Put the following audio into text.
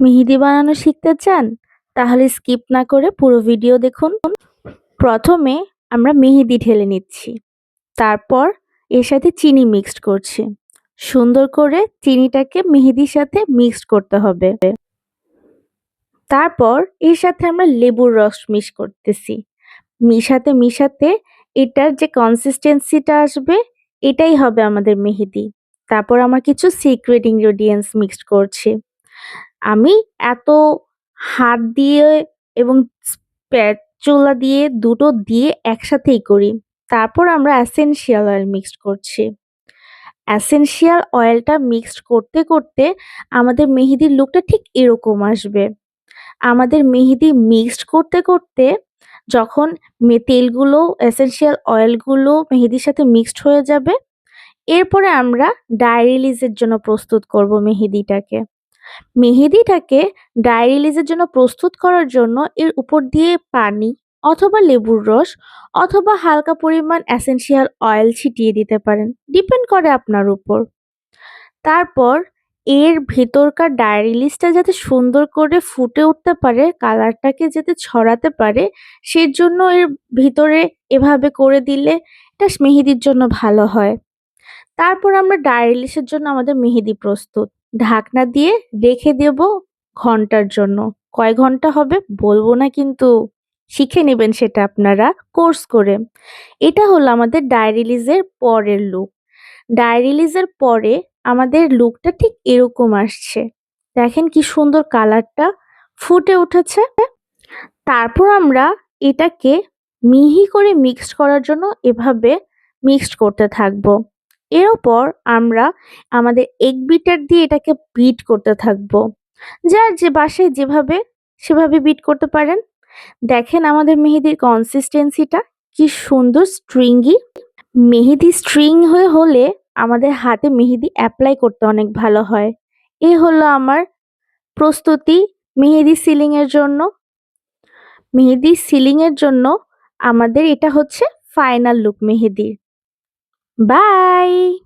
মেহেদি বানানো শিখতে চান? তাহলে স্কিপ না করে পুরো ভিডিও দেখুন। প্রথমে আমরা মেহেদি ঢেলে নিচ্ছি। তারপর এর সাথে চিনি মিক্সড করছি। সুন্দর করে চিনিটাকে মেহেদির সাথে মিক্সড করতে হবে। তারপর এর সাথে আমরা লেবুর রস মিক্স করতেছি। মিশাতে মিশাতে এটার যে কনসিস্টেন্সিটা আসবে, এটাই হবে আমাদের মেহেদি। তারপর আমার কিছু সিক্রেট ইনগ্রেডিয়েন্টস মিক্সড করছি। আমি এত হাত দিয়ে এবং স্প্যাচুলা দিয়ে দুটো দিয়ে একসাথেই করি। তারপর আমরা অ্যাসেনশিয়াল অয়েল মিক্সড করছি। অ্যাসেনশিয়াল অয়েলটা মিক্সড করতে করতে আমাদের মেহেদির লুকটা ঠিক এরকম আসবে। আমাদের মেহেদি মিক্সড করতে করতে যখন মে, তেলগুলো এসেনশিয়াল অয়েলগুলো মেহেদির সাথে মিক্সড হয়ে যাবে, এরপরে আমরা ডাই রিলিজের জন্য প্রস্তুত করব মেহেদিটাকে। মেহেদিটাকে ডাই রিলিজের জন্য প্রস্তুত করার জন্য এর উপর দিয়ে পানি অথবা লেবুর রস অথবা হালকা পরিমাণ অ্যাসেনশিয়াল অয়েল ছিটিয়ে দিতে পারেন। ডিপেন্ড করে আপনার উপর। তারপর এর ভেতরকার ডায়েরি লিস্টটা যাতে সুন্দর করে ফুটে উঠতে পারে কালারটাকে যাতে ছড়াতে পারে, সেজন্য এর ভিতরে এভাবে করে দিলে এটা মেহেদির জন্য ভালো হয়। তারপর আমরা ডায়েরি লিস্টের জন্য আমাদের মেহেদি প্রস্তুত। ঢাকনা দিয়ে রেখে দেব ঘণ্টার জন্য। কয় ঘণ্টা হবে বলব না কিন্তু শিখে নেবেন সেটা আপনারা কোর্স করে। এটা হলো আমাদের ডায়েরি লিজের পরের লুক ডায়েরি লিজের পরে আমাদের লুকটা ঠিক এরকম আসছে। দেখেন কি সুন্দর কালারটা ফুটে উঠেছে। তারপর আমরা এটাকে মিহি করে মিক্সড করার জন্য এভাবে মিক্সড করতে থাকব। এর ওপর আমরা আমাদের এগ বিটার দিয়ে এটাকে বিট করতে থাকব। যার যে বাসায় যেভাবে, সেভাবে বিট করতে পারেন। দেখেন আমাদের মেহেদির কনসিস্টেন্সিটা কি সুন্দর স্ট্রিঙ্গি মেহেদি স্ট্রিং হয়ে হলে আমাদের হাতে মেহেদি অ্যাপ্লাই করতে অনেক ভালো হয়। এ হলো আমার প্রস্তুতি মেহেদি সিলিংয়ের জন্য। মেহেদি সিলিংয়ের জন্য আমাদের এটা হচ্ছে ফাইনাল লুক মেহেদির। Bye!